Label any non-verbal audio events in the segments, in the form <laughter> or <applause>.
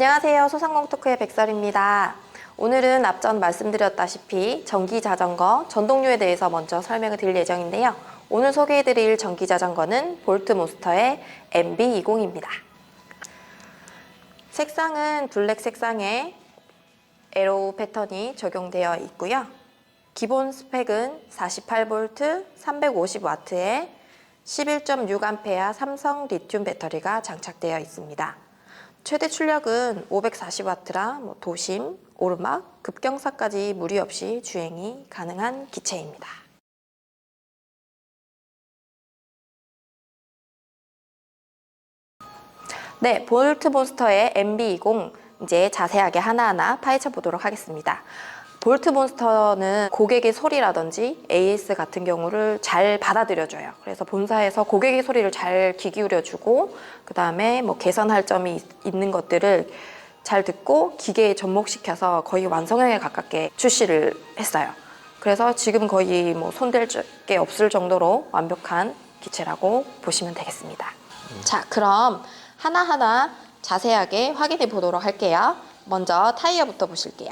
안녕하세요. 소상공 토크의 백설입니다. 오늘은 앞전 말씀드렸다시피 전기 자전거 전동류에 대해서 먼저 설명을 드릴 예정인데요. 오늘 소개해드릴 전기 자전거는 볼트 몬스터의 MB20입니다. 색상은 블랙 색상에 에로우 패턴이 적용되어 있고요. 기본 스펙은 48V 350W에 11.6A 삼성 리튬 배터리가 장착되어 있습니다. 최대 출력은 540W라 뭐 도심, 오르막, 급경사까지 무리 없이 주행이 가능한 기체입니다. 네, 볼트 몬스터의 MB20 이제 자세하게 하나하나 파헤쳐 보도록 하겠습니다. 볼트 몬스터는 고객의 소리라든지 AS 같은 경우를 잘 받아들여줘요. 그래서 본사에서 고객의 소리를 잘 귀 기울여주고 그 다음에 뭐 개선할 점이 있- 있는 것들을 잘 듣고 기계에 접목시켜서 거의 완성형에 가깝게 출시를 했어요. 그래서 지금 거의 뭐 손댈 게 없을 정도로 완벽한 기체라고 보시면 되겠습니다. 자, 그럼 하나하나 자세하게 확인해 보도록 할게요. 먼저 타이어부터 보실게요.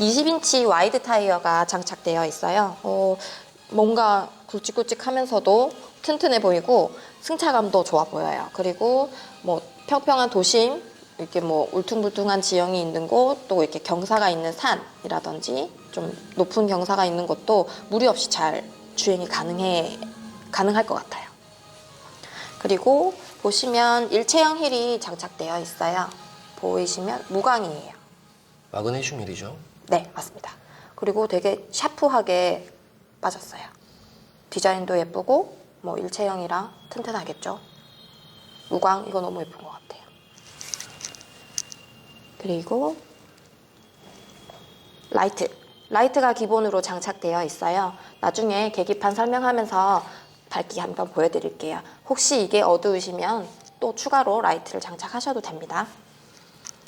20인치 와이드 타이어가 장착되어 있어요. 어, 뭔가 굵직굵직하면서도 튼튼해 보이고 승차감도 좋아 보여요. 그리고 뭐 평평한 도심 이렇게 뭐 울퉁불퉁한 지형이 있는 곳, 또 이렇게 경사가 있는 산이라든지 좀 높은 경사가 있는 곳도 무리 없이 잘 주행이 가능해 가능할 것 같아요. 그리고 보시면 일체형 휠이 장착되어 있어요. 보이시면 무광이에요. 마그네슘 힐이죠. 네, 맞습니다. 그리고 되게 샤프하게 빠졌어요. 디자인도 예쁘고 뭐 일체형이라 튼튼하겠죠. 무광 이거 너무 예쁜 것 같아요. 그리고 라이트. 라이트가 기본으로 장착되어 있어요. 나중에 계기판 설명하면서 밝기 한번 보여드릴게요. 혹시 이게 어두우시면 또 추가로 라이트를 장착하셔도 됩니다.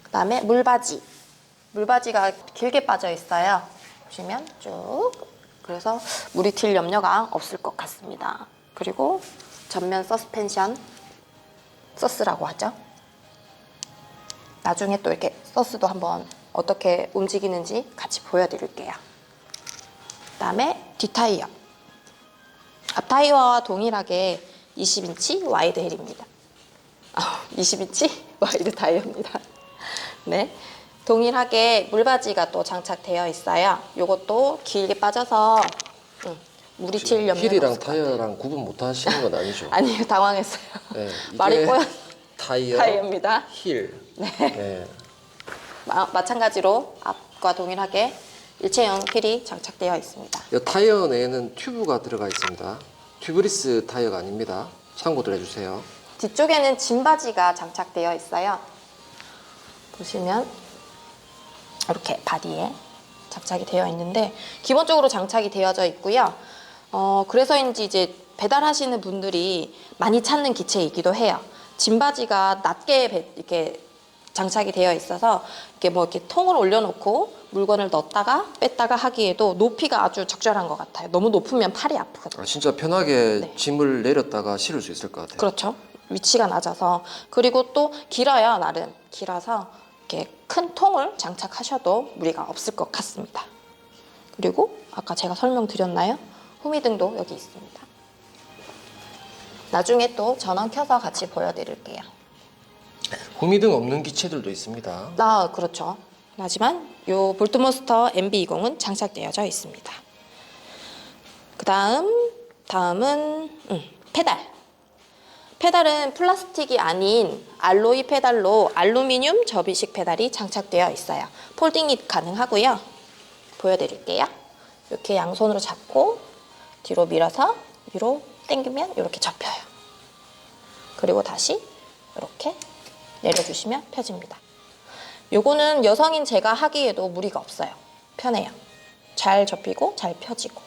그 다음에 물바지. 물바지가 길게 빠져 있어요. 보시면 쭉. 그래서 물이 튈 염려가 없을 것 같습니다. 그리고 전면 서스펜션 서스라고 하죠. 나중에 또 이렇게 서스도 한번 어떻게 움직이는지 같이 보여드릴게요. 그다음에 뒷타이어. 앞타이어와 동일하게 20인치 와이드 힐입니다. 아, <laughs> 20인치 와이드 타이어입니다. 네. 동일하게 물바지가 또 장착되어 있어요. 요것도 길게 빠져서 음, 물이 튈것 같아요. 타이어랑 구분 못 하시는 건 아니죠? <laughs> 아니요, 당황했어요. 네, 말이 이게 꼬여 타이어, 타이어입니다. 힐. 네. 마, 마찬가지로 앞과 동일하게 일체형 휠이 장착되어 있습니다. 이 타이어 내에는 튜브가 들어가 있습니다. 튜브리스 타이어가 아닙니다. 참고들 해주세요. 뒤쪽에는 진바지가 장착되어 있어요. 보시면 이렇게 바디에 장착이 되어 있는데 기본적으로 장착이 되어져 있고요. 어, 그래서인지 이제 배달하시는 분들이 많이 찾는 기체이기도 해요. 진바지가 낮게 배- 이렇게 장착이 되어 있어서 이렇게 뭐 이렇게 통을 올려놓고 물건을 넣었다가 뺐다가 하기에도 높이가 아주 적절한 것 같아요. 너무 높으면 팔이 아프거든요. 아, 진짜 편하게 네. 짐을 내렸다가 실을 수 있을 것 같아요. 그렇죠. 위치가 낮아서 그리고 또 길어요 나름 길어서 이렇게 큰 통을 장착하셔도 무리가 없을 것 같습니다. 그리고 아까 제가 설명드렸나요? 후미등도 여기 있습니다. 나중에 또 전원 켜서 같이 보여드릴게요. 후미등 없는 기체들도 있습니다. 아 그렇죠. 하지만 요 볼트몬스터 MB20은 장착되어져 있습니다. 그 다음 다음은 음, 페달. 페달은 플라스틱이 아닌 알로이 페달로 알루미늄 접이식 페달이 장착되어 있어요. 폴딩이 가능하고요. 보여드릴게요. 이렇게 양손으로 잡고 뒤로 밀어서 위로 당기면 이렇게 접혀요. 그리고 다시 이렇게 내려주시면 펴집니다. 요거는 여성인 제가 하기에도 무리가 없어요. 편해요. 잘 접히고 잘 펴지고.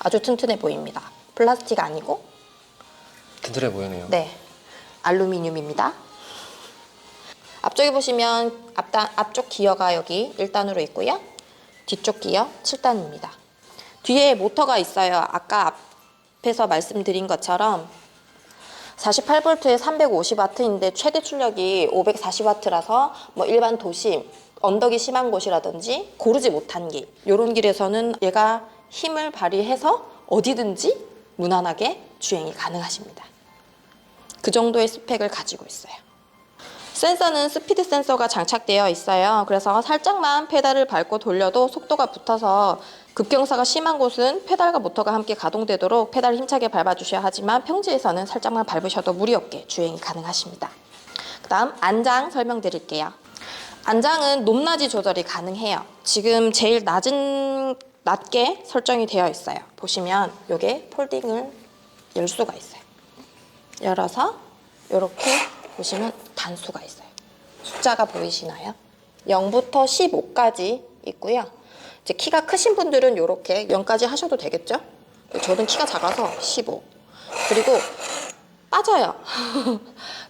아주 튼튼해 보입니다. 플라스틱 아니고 튼튼해 보이네요. 네, 알루미늄입니다. 앞쪽에 보시면 앞단, 앞쪽 기어가 여기 1단으로 있고요. 뒤쪽 기어 7단입니다. 뒤에 모터가 있어요. 아까 앞에서 말씀드린 것처럼 48V에 350W인데 최대 출력이 540W라서 뭐 일반 도심, 언덕이 심한 곳이라든지 고르지 못한 길 이런 길에서는 얘가 힘을 발휘해서 어디든지 무난하게 주행이 가능하십니다. 그 정도의 스펙을 가지고 있어요. 센서는 스피드 센서가 장착되어 있어요. 그래서 살짝만 페달을 밟고 돌려도 속도가 붙어서 급경사가 심한 곳은 페달과 모터가 함께 가동되도록 페달을 힘차게 밟아주셔야 하지만 평지에서는 살짝만 밟으셔도 무리 없게 주행이 가능하십니다. 그 다음 안장 설명드릴게요. 안장은 높낮이 조절이 가능해요. 지금 제일 낮은 낮게 설정이 되어 있어요. 보시면 이게 폴딩을 열 수가 있어요. 열어서 이렇게 보시면 단수가 있어요. 숫자가 보이시나요? 0부터 15까지 있고요. 이제 키가 크신 분들은 이렇게 0까지 하셔도 되겠죠? 저는 키가 작아서 15. 그리고 빠져요. <laughs>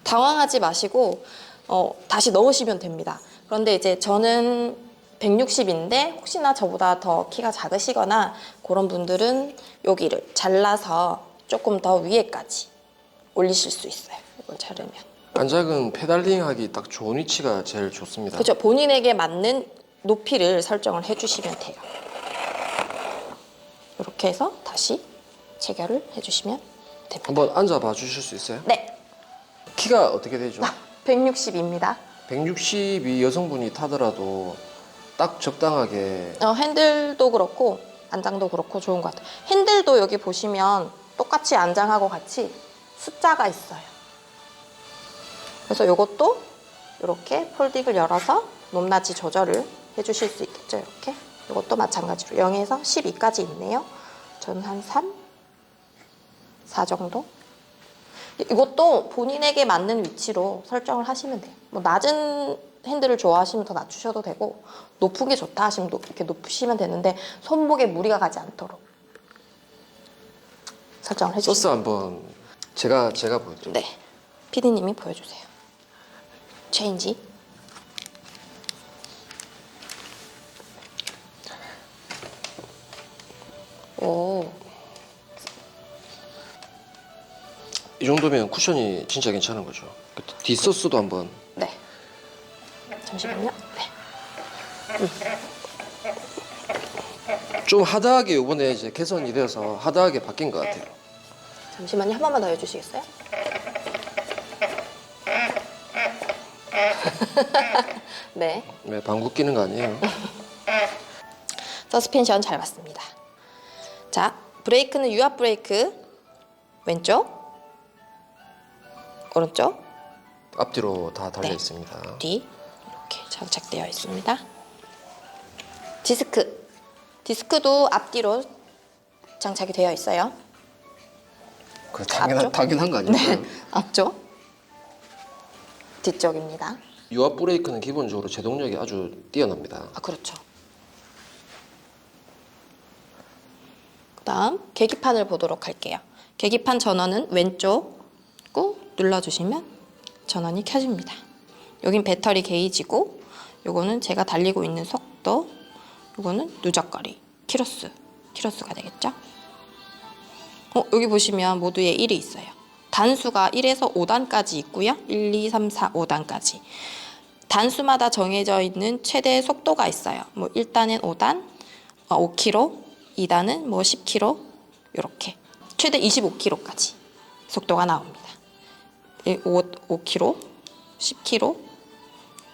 당황하지 마시고 어, 다시 넣으시면 됩니다. 그런데 이제 저는 160인데 혹시나 저보다 더 키가 작으시거나 그런 분들은 여기를 잘라서 조금 더 위에까지 올리실 수 있어요. 이걸 자르면. 안작은 페달링하기 딱 좋은 위치가 제일 좋습니다. 그렇죠. 본인에게 맞는 높이를 설정을 해주시면 돼요. 이렇게 해서 다시 체결을 해주시면 됩니다. 한번 앉아봐 주실 수 있어요? 네, 키가 어떻게 되죠? 160입니다. 162 여성분이 타더라도 딱 적당하게 어, 핸들도 그렇고 안장도 그렇고 좋은 것 같아요. 핸들도 여기 보시면 똑같이 안장하고 같이 숫자가 있어요. 그래서 이것도 이렇게 폴딩을 열어서 높낮이 조절을 해주실 수 있겠죠. 이렇게 이것도 마찬가지로 0에서 12까지 있네요. 저는 한 3, 4 정도. 이것도 본인에게 맞는 위치로 설정을 하시면 돼요. 뭐 낮은 핸들을 좋아하시면 더 낮추셔도 되고 높은 게 좋다 하시면 높- 이렇게 높이시면 되는데 손목에 무리가 가지 않도록 설정을 해주시면 소스 한번 제가 제가 보여드릴게요. 네, 피디님이 보여주세요. 체인지. 오, 이 정도면 쿠션이 진짜 괜찮은 거죠. 그 뒷소스도 한번 네. 잠시만요. 네. 좀 하드하게 이번에 이제 개선이 되어서 하드하게 바뀐 것 같아요. 잠시만요. 한 번만 더 해주시겠어요? <laughs> 네. 네, 방구 끼는 거 아니에요? <laughs> 서스펜션 잘 봤습니다. 자, 브레이크는 유압 브레이크. 왼쪽. 오른쪽. 앞뒤로 다 달려 네. 있습니다. 뒤. 이렇게 장착되어 있습니다. 디스크. 디스크도 앞뒤로 장착이 되어 있어요. 그 당연한 앞쪽? 당연한 거 아니에요? <laughs> 앞쪽. 뒤쪽입니다. 유압 브레이크는 기본적으로 제동력이 아주 뛰어납니다. 아, 그렇죠. 그다음 계기판을 보도록 할게요. 계기판 전원은 왼쪽 꾹 눌러주시면 전원이 켜집니다. 여긴 배터리 게이지고 요거는 제가 달리고 있는 속도 요거는 누적거리 키로수 키로수가 되겠죠? 어, 여기 보시면 모두에 1이 있어요. 단수가 1에서 5단까지 있고요. 1, 2, 3, 4, 5단까지. 단수마다 정해져 있는 최대 속도가 있어요. 뭐 1단은 5단, 어, 5km, 2단은 뭐 10km 이렇게 최대 25km까지 속도가 나옵니다. 5, 5km, 10km,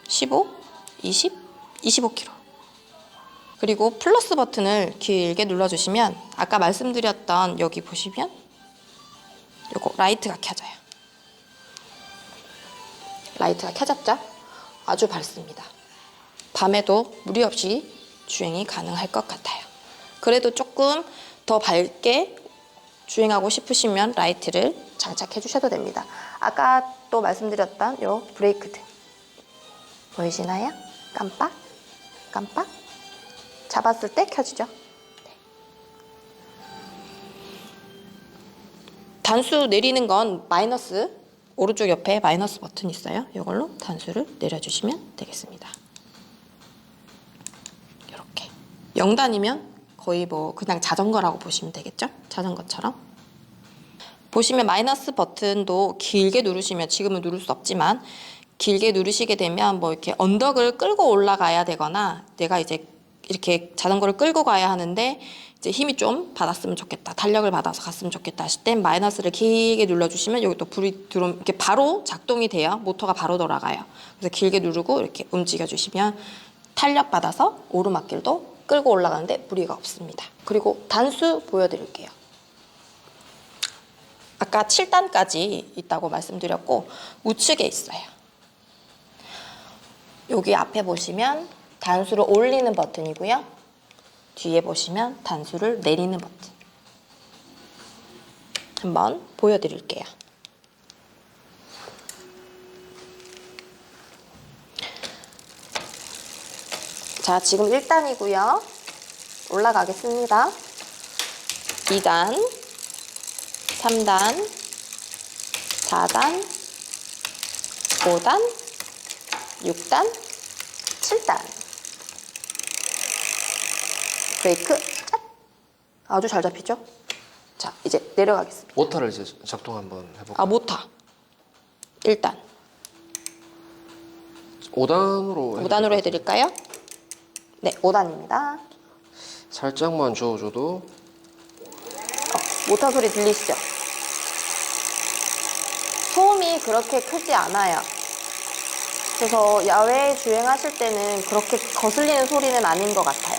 15, 20, 25km. 그리고 플러스 버튼을 길게 눌러주시면 아까 말씀드렸던 여기 보시면 요거 라이트가 켜져요. 라이트가 켜졌죠? 아주 밝습니다. 밤에도 무리 없이 주행이 가능할 것 같아요. 그래도 조금 더 밝게 주행하고 싶으시면 라이트를 장착해 주셔도 됩니다. 아까 또 말씀드렸던 요 브레이크 등 보이시나요? 깜빡, 깜빡. 잡았을 때 켜지죠. 네. 단수 내리는 건 마이너스 오른쪽 옆에 마이너스 버튼 있어요. 이걸로 단수를 내려주시면 되겠습니다. 이렇게 0단이면 거의 뭐 그냥 자전거라고 보시면 되겠죠? 자전거처럼 보시면 마이너스 버튼도 길게 누르시면 지금은 누를 수 없지만 길게 누르시게 되면 뭐 이렇게 언덕을 끌고 올라가야 되거나 내가 이제 이렇게 자전거를 끌고 가야 하는데 이제 힘이 좀 받았으면 좋겠다 탄력을 받아서 갔으면 좋겠다 하실 땐 마이너스를 길게 눌러주시면 여기 또 불이 들어오면 이렇게 바로 작동이 돼요. 모터가 바로 돌아가요. 그래서 길게 누르고 이렇게 움직여 주시면 탄력 받아서 오르막길도 끌고 올라가는데 무리가 없습니다. 그리고 단수 보여드릴게요. 아까 7단까지 있다고 말씀드렸고 우측에 있어요. 여기 앞에 보시면 단수를 올리는 버튼이고요. 뒤에 보시면 단수를 내리는 버튼. 한번 보여드릴게요. 자, 지금 1단이고요. 올라가겠습니다. 2단, 3단, 4단, 5단, 6단, 7단. 브레이크. 앗. 아주 잘 잡히죠? 자, 이제 내려가겠습니다. 모터를 이제 작동 한번 해볼까요? 아, 모터. 1단. 5단으로 5단으로 해드릴까요? 네, 5단입니다. 살짝만 저어줘도 어, 모터 소리 들리시죠? 소음이 그렇게 크지 않아요. 그래서 야외 주행하실 때는 그렇게 거슬리는 소리는 아닌 것 같아요.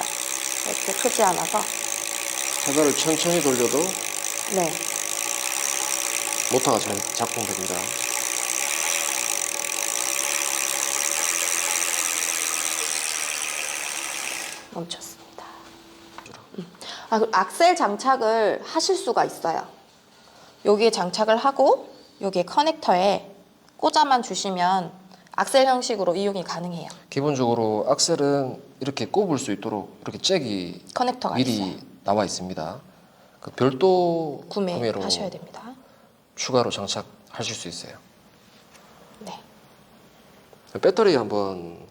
이렇게 크지 않아서. 페달을 천천히 돌려도 네. 모터가 잘 작동됩니다. 멈췄습니다. 음. 아, 그 악셀 장착을 하실 수가 있어요. 여기에 장착을 하고 여기에 커넥터에 꽂아만 주시면 악셀 형식으로 이용이 가능해요. 기본적으로 악셀은 이렇게 꼽을 수 있도록 이렇게 잭이 커넥터가 미리 있어요. 나와 있습니다. 그 별도 구매로 구매하셔야 됩니다. 추가로 장착하실 수 있어요. 네. 배터리 한번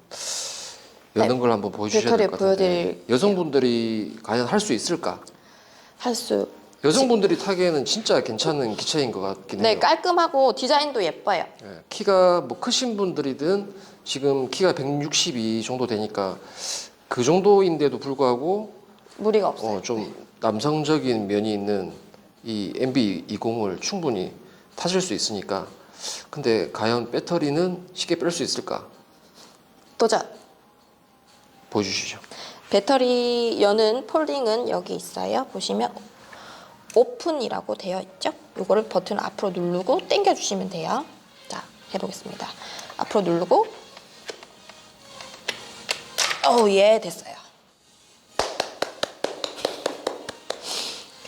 여는 걸 한번 보여주셔야 배터리 될것 같은데 보여드릴게요. 여성분들이 과연 할 수 있을까? 할 수. 여성분들이 타기에는 진짜 괜찮은 기체인 것 같긴 네, 해요. 깔끔하고 디자인도 예뻐요. 예, 키가 뭐 크신 분들이든 지금 키가 162 정도 되니까 그 정도인데도 불구하고 무리가 없어요. 어, 좀 남성적인 면이 있는 이 MB20을 충분히 타실 수 있으니까 근데 과연 배터리는 쉽게 뺄 수 있을까 도전. 보여주시죠. 배터리 여는 폴딩은 여기 있어요. 보시면 오픈이라고 되어 있죠. 이거를 버튼 앞으로 누르고 당겨 주시면 돼요. 자, 해보겠습니다. 앞으로 누르고 오, 예, 됐어요.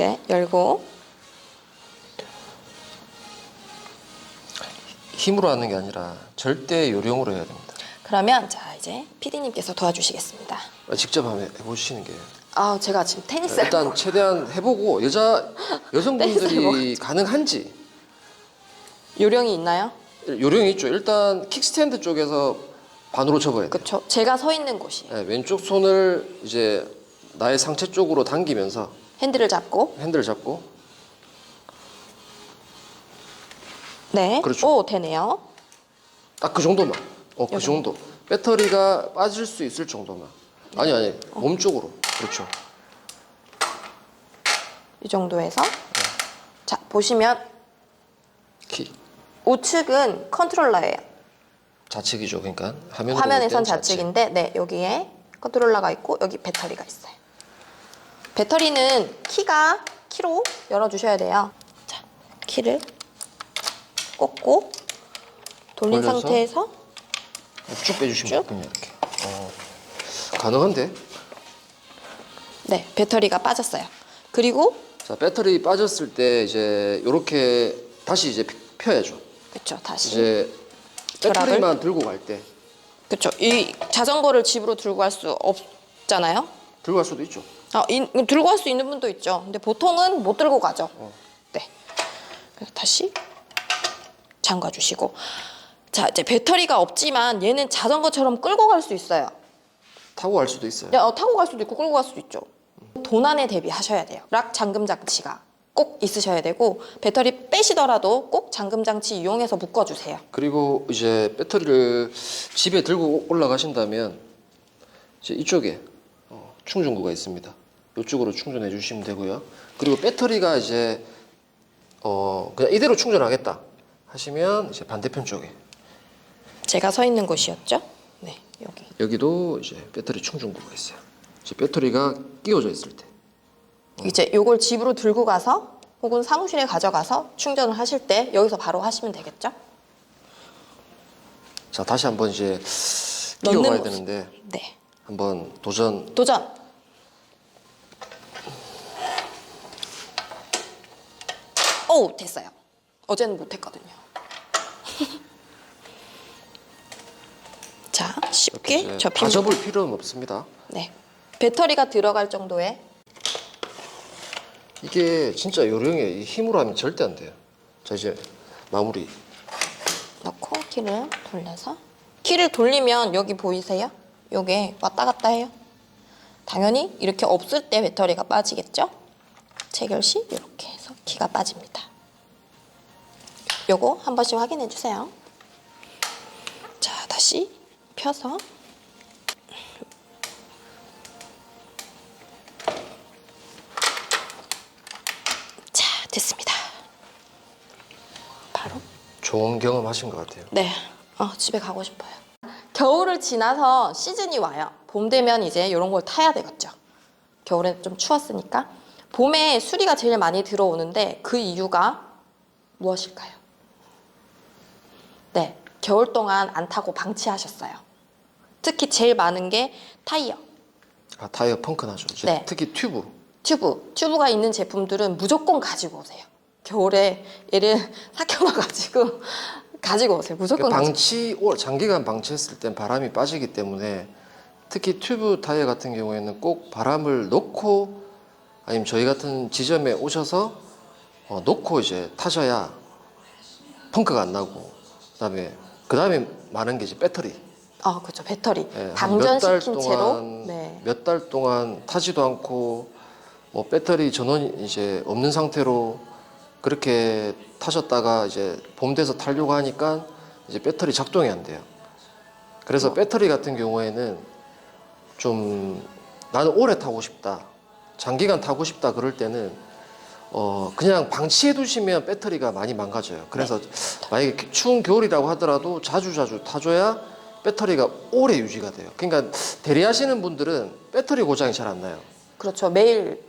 이렇게 열고 힘으로 하는 게 아니라 절대 요령으로 해야 됩니다. 그러면 자 이제 PD님께서 도와주시겠습니다. 직접 한번 해보시는 게 아, 제가 지금 테니스를 일단 최대한 해보고 여자 여성분들이 가능한지 요령이 있나요? 요령이 있죠. 일단 킥스탠드 쪽에서 반으로 접어야 돼요. 그렇죠. 제가 서 있는 곳이 네, 왼쪽 손을 이제 나의 상체 쪽으로 당기면서 핸들을 잡고 핸들 잡고 네, 그렇죠. 오 되네요. 딱 그 정도만. 어, 그 여기. 정도. 배터리가 빠질 수 있을 정도만. 아니 아니. 몸 쪽으로. 그렇죠. 이 정도에서 네. 자 보시면 키. 우측은 컨트롤러예요. 좌측이죠. 그러니까 화면 화면에선 좌측인데 네 여기에 컨트롤러가 있고 여기 배터리가 있어요. 배터리는 키가 키로 열어주셔야 돼요. 자 키를 꽂고 돌린 돌려서? 상태에서 쭉 빼주시면 쭉? 돼요. 이렇게. 어. 가능한데? 네 배터리가 빠졌어요. 그리고 자 배터리 빠졌을 때 이제 이렇게 다시 이제 펴야죠. 그렇죠 다시 이제 결합을? 배터리만 들고 갈 때 그렇죠 이 자전거를 집으로 들고 갈 수 없잖아요. 들고 갈 수도 있죠. 아, 인- 들고 갈 수 있는 분도 있죠. 근데 보통은 못 들고 가죠. 어. 네. 그래서 다시 잠가 주시고. 자, 이제 배터리가 없지만 얘는 자전거처럼 끌고 갈 수 있어요. 타고 갈 수도 있어요. 네, 어, 타고 갈 수도 있고 끌고 갈 수도 있죠. 도난에 대비하셔야 돼요. 락 잠금 장치가 꼭 있으셔야 되고 배터리 빼시더라도 꼭 잠금 장치 이용해서 묶어 주세요. 그리고 이제 배터리를 집에 들고 올라가신다면 이제 이쪽에 어, 충전구가 있습니다. 이쪽으로 충전해 주시면 되고요. 그리고 배터리가 이제 어 그냥 이대로 충전하겠다 하시면 이제 반대편 쪽에 제가 서 있는 곳이었죠? 네, 여기. 여기도 이제 배터리 충전구가 있어요. 이제 배터리가 끼워져 있을 때 이제 요걸 집으로 들고 가서 혹은 사무실에 가져가서 충전을 하실 때 여기서 바로 하시면 되겠죠? 자 다시 한번 이제 넣는 끼워봐야 모습. 되는데 네. 한번 도전 도전! 오, 됐어요. 어제는 못했거든요. <laughs> 자, 쉽게 이제 접히 다 접을 필요는 없습니다. 네. 배터리가 들어갈 정도의 이게 진짜 요령이에요. 이 힘으로 하면 절대 안 돼요. 자 이제 마무리. 넣고 키를 돌려서 키를 돌리면 여기 보이세요? 요게 왔다 갔다 해요. 당연히 이렇게 없을 때 배터리가 빠지겠죠? 체결 시 이렇게 해서 키가 빠집니다. 요거 한 번씩 확인해 주세요. 자, 다시 펴서 좋은 경험 하신 것 같아요. 네. 어, 집에 가고 싶어요. 겨울을 지나서 시즌이 와요. 봄 되면 이제 이런 걸 타야 되겠죠. 겨울엔 좀 추웠으니까. 봄에 수리가 제일 많이 들어오는데 그 이유가 무엇일까요? 네. 겨울 동안 안 타고 방치하셨어요. 특히 제일 많은 게 타이어, 아 타이어 펑크 나죠. 이제 네. 특히 튜브. 튜브. 튜브가 있는 제품들은 무조건 가지고 오세요. 겨울에 얘를 <laughs> 삭혀놔가지고 가지고 오세요. 무조건 그러니까 가지고 방치 오- 장기간 방치했을 땐 바람이 빠지기 때문에 특히 튜브 타이어 같은 경우에는 꼭 바람을 넣고 아니면 저희 같은 지점에 오셔서 어, 놓고 이제 타셔야 펑크가 안 나고 그다음에 그다음에 많은 게 이제 배터리. 아, 그렇죠. 배터리. 예, 한몇달 방전시킨 채로. 동안 네. 몇 달 동안 타지도 않고 뭐 배터리 전원이 이제 없는 상태로 그렇게 타셨다가 이제 봄 돼서 타려고 하니까 이제 배터리 작동이 안 돼요. 그래서 배터리 같은 경우에는 좀 나는 오래 타고 싶다, 장기간 타고 싶다 그럴 때는 어 그냥 방치해 두시면 배터리가 많이 망가져요. 그래서 만약에 추운 겨울이라고 하더라도 자주 자주 타줘야 배터리가 오래 유지가 돼요. 그러니까 대리하시는 분들은 배터리 고장이 잘 안 나요. 그렇죠. 매일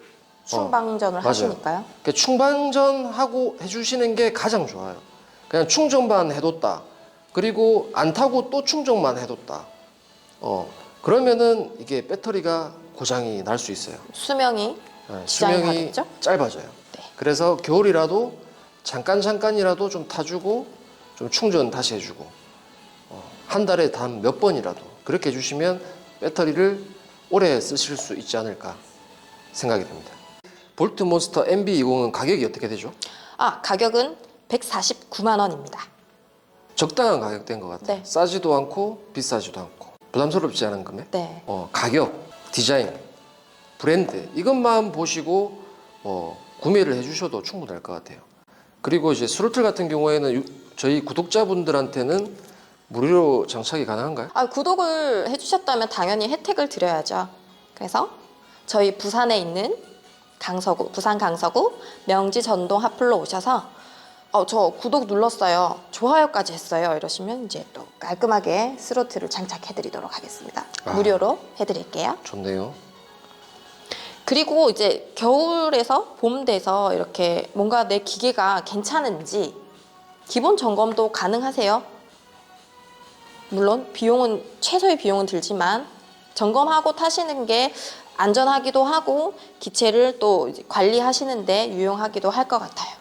충방전을 어, 맞아요. 하시니까요. 그러니까 충방전 하고 해주시는 게 가장 좋아요. 그냥 충전만 해뒀다. 그리고 안 타고 또 충전만 해뒀다. 어 그러면은 이게 배터리가 고장이 날 수 있어요. 수명이 네, 지장이 수명이 가겠죠? 짧아져요. 네. 그래서 겨울이라도 잠깐 잠깐이라도 좀 타주고 좀 충전 다시 해주고 어, 한 달에 단 몇 번이라도 그렇게 해주시면 배터리를 오래 쓰실 수 있지 않을까 생각이 됩니다. 볼트 몬스터 MB20은 가격이 어떻게 되죠? 아, 가격은 149만 원입니다. 적당한 가격대인 것 같아요. 네. 싸지도 않고 비싸지도 않고 부담스럽지 않은 금액. 네. 어, 가격, 디자인, 브랜드 이것만 보시고 어, 구매를 해주셔도 충분할 것 같아요. 그리고 이제 스로틀 같은 경우에는 유- 저희 구독자분들한테는 무료로 장착이 가능한가요? 아, 구독을 해주셨다면 당연히 혜택을 드려야죠. 그래서 저희 부산에 있는 강서구, 부산 강서구 명지 전동 핫플로 오셔서 어, 저 구독 눌렀어요. 좋아요까지 했어요. 이러시면 이제 또 깔끔하게 스로틀을 장착해 드리도록 하겠습니다. 아. 무료로 해 드릴게요. 좋네요. 그리고 이제 겨울에서 봄 돼서 이렇게 뭔가 내 기계가 괜찮은지 기본 점검도 가능하세요. 물론 비용은 최소의 비용은 들지만 점검하고 타시는 게 안전하기도 하고 기체를 또 관리하시는데 유용하기도 할 것 같아요.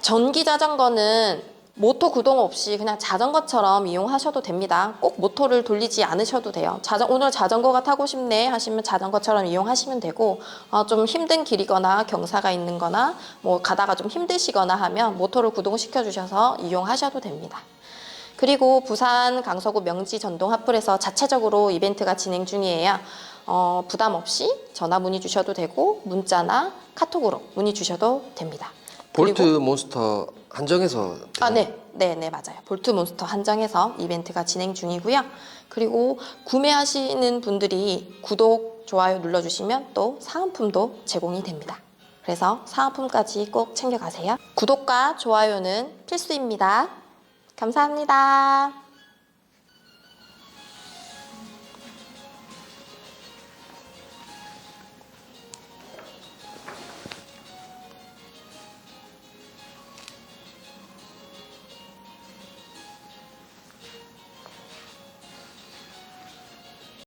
전기 자전거는 모터 구동 없이 그냥 자전거처럼 이용하셔도 됩니다. 꼭 모터를 돌리지 않으셔도 돼요. 자전, 오늘 자전거가 타고 싶네 하시면 자전거처럼 이용하시면 되고 어, 좀 힘든 길이거나 경사가 있는 거나 뭐 가다가 좀 힘드시거나 하면 모터를 구동시켜 주셔서 이용하셔도 됩니다. 그리고 부산 강서구 명지 전동 핫플에서 자체적으로 이벤트가 진행 중이에요. 어, 부담 없이 전화 문의 주셔도 되고 문자나 카톡으로 문의 주셔도 됩니다. 볼트 그리고- 몬스터 한정해서 아? 네. 네, 네, 맞아요. 볼트 몬스터 한정해서 이벤트가 진행 중이고요. 그리고 구매하시는 분들이 구독, 좋아요 눌러주시면 또 사은품도 제공이 됩니다. 그래서 사은품까지 꼭 챙겨가세요. 구독과 좋아요는 필수입니다. 감사합니다.